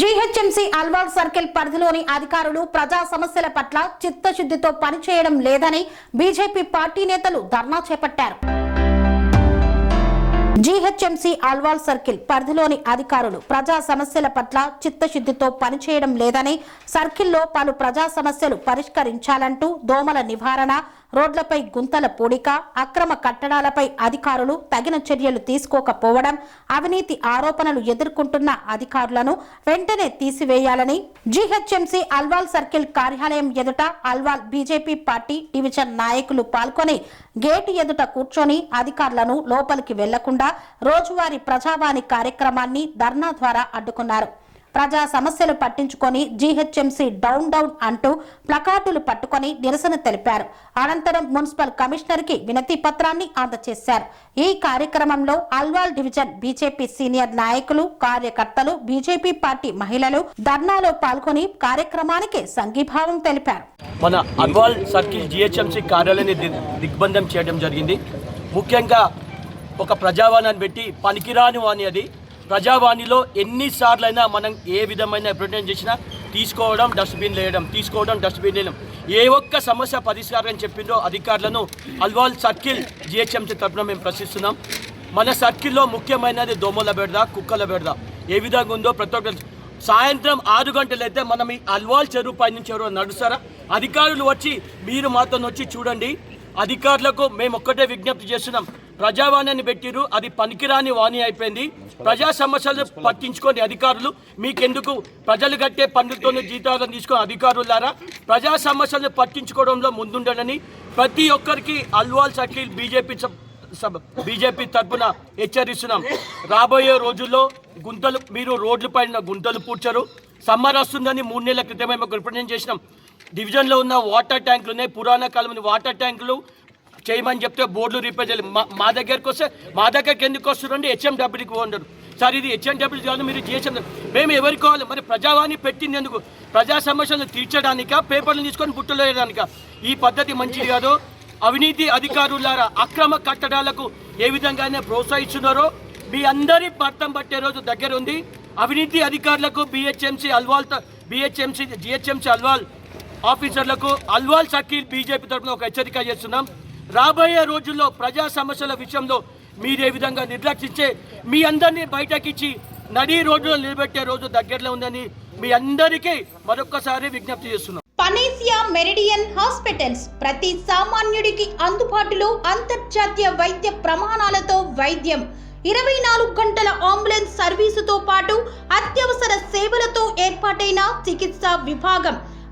GHMC Alwal circle పరిధిలోని అధికారులు ప్రజా సమస్యల పట్ల చిత్తశుద్ధితో పనిచేయడం లేదని బీజేపీ పార్టీ నేతలు ధర్నా చేపట్టారు. జీహెచ్ఎంసీ అల్వాల్ సర్కిల్ పరిధిలోని అధికారులు ప్రజా సమస్యల పట్ల చిత్తశుద్ధితో పనిచేయడం లేదని సర్కిల్లో పలు ప్రజా సమస్యలు పరిష్కరించాలంటూ దోమల నివారణ రోడ్లపై గుంతల పూడిక అక్రమ కట్టడాలపై అధికారులు తగిన చర్యలు తీసుకోకపోవడం అవినీతి ఆరోపణలు ఎదుర్కొంటున్న అధికారులను వెంటనే తీసివేయాలని జీహెచ్ఎంసీ అల్వాల్ సర్కిల్ కార్యాలయం ఎదుట అల్వాల్ బీజేపీ పార్టీ డివిజన్ నాయకులు పాల్గొని గేటు ఎదుట కూర్చొని అధికారులను లోపలికి వెళ్ళకుండా రోజువారీ ప్రజావాణి కార్యక్రమాన్ని ధర్నా ద్వారా అడ్డుకున్నారు. ప్రజా సమస్యలు పట్టించుకొని జీహెచ్ఎంసీ డౌన్ డౌన్ అంటూ ప్లకార్డులు పట్టుకొని నిరసన తెలిపారు. అనంతరం మున్సిపల్ కమిషనర్కి వినతి పత్రాన్ని అందజేశారు. ఈ కార్యక్రమంలో అల్వాల్ డివిజన్ బీజేపీ సీనియర్ నాయకులు కార్యకర్తలు బీజేపీ పార్టీ మహిళలు ధర్నాలో పాల్గొని కార్యక్రమానికి సంఘీభావం తెలిపారు. మన అల్వాల్ సర్కిల్ జీహెచ్ఎంసీ కార్యాలయాన్ని దిగ్బంధం చేయడం జరిగింది. ముఖ్యంగా ఒక ప్రజావాణాన్ని పెట్టి పనికిరాను అని అది. ప్రజావాణిలో ఎన్నిసార్లైనా మనం ఏ విధమైన రిప్రజెంట్ చేసినా తీసుకోవడం డస్ట్బిన్ వేయడం తీసుకోవడం డస్ట్బిన్ వేయడం ఏ ఒక్క సమస్య పరిష్కారం చెప్పిందో అధికారులను అల్వాల్ సర్కిల్ జిహెచ్ఎంసీ తరఫున మేము ప్రశ్నిస్తున్నాం. మన సర్కిల్లో ముఖ్యమైనది దోమల బెడద కుక్కల బెడద. ఏ విధంగా ఉందో ప్రతి ఒక్కరు సాయంత్రం ఆరు గంటలైతే మనం ఈ అల్వాల్ చెరువు పై నుంచి ఎవరో నడుస్తారా? అధికారులు వచ్చి మీరు మాతో వచ్చి చూడండి. అధికారులకు మేము ఒక్కటే విజ్ఞప్తి చేస్తున్నాం. ప్రజావాణిని పెట్టిరు అది పనికిరాని వాణి అయిపోయింది. ప్రజా సమస్యలు పట్టించుకొని అధికారులు మీకెందుకు ప్రజలు కట్టే పన్నులతోనే జీతాలను తీసుకుని అధికారులారా? ప్రజా సమస్యలు పట్టించుకోవడంలో ముందుండాలని ప్రతి ఒక్కరికి అల్వాల్ సఖీల్ బీజేపీ సభ బీజేపీ తరఫున హెచ్చరిస్తున్నాం. రాబోయే రోజుల్లో గుంతలు మీరు రోడ్ల పైన గుంతలు పూడ్చరు. సమ్మర్ వస్తుందని మూడు నెలల క్రితమే మేము రిప్రజెంట్ చేసినాం. డివిజన్లో ఉన్న వాటర్ ట్యాంకులు ఉన్నాయి పురాణ కాలం వాటర్ ట్యాంకులు చేయమని చెప్తే బోర్డులు రిపేర్ చేయాలి మా మా దగ్గరికి వస్తే మా దగ్గరికి ఎందుకు వస్తున్నారండి హెచ్ఎండబ్ల్యూకి పోండరు. సార్ ఇది హెచ్ఎండబ్ల్యూ కాదు మీరు చేసిన మేము ఎవరికి కావాలి? మరి ప్రజావాణి పెట్టింది ఎందుకు? ప్రజా సమస్యలను తీర్చడానికా పేపర్లు తీసుకొని బుట్టలు వేయడానికా? ఈ పద్ధతి మంచిది కాదు. అవినీతి అధికారులారా అక్రమ కట్టడాలకు ఏ విధంగానే ప్రోత్సహిస్తున్నారో మీ అందరి పట్టం పట్టే రోజు దగ్గర ఉంది. అవినీతి అధికారులకు BHMC Alwal BHMC GHMC Alwal ఆఫీసర్లకు అల్వాల్ సఖీల్ బీజేపీ తరఫున ఒక హెచ్చరిక చేస్తున్నాం. రాబోయే రోజుల్లో ప్రజా సమస్యల విషయంలో మీరే విధంగా నిర్లక్షించే మీ అందరినీ బయటకిచ్చి నడీ రోడ్డులో నిలబెట్టే రోజు దగ్గరలో ఉందని మీ అందరికీ మరొక్కసారి విజ్ఞప్తి చేస్తున్నాం. పనేసియా మెరిడియన్ హాస్పిటల్స్ ప్రతి సామాన్యుడికి అందుబాటులో అంతర్జాతీయ వైద్య ప్రమాణాలతో వైద్యం. ఇరవై నాలుగు గంటల అంబులెన్స్ సర్వీసుతో పాటు అత్యవసర సేవలతో ఏర్పాటైన చికిత్సా విభాగం.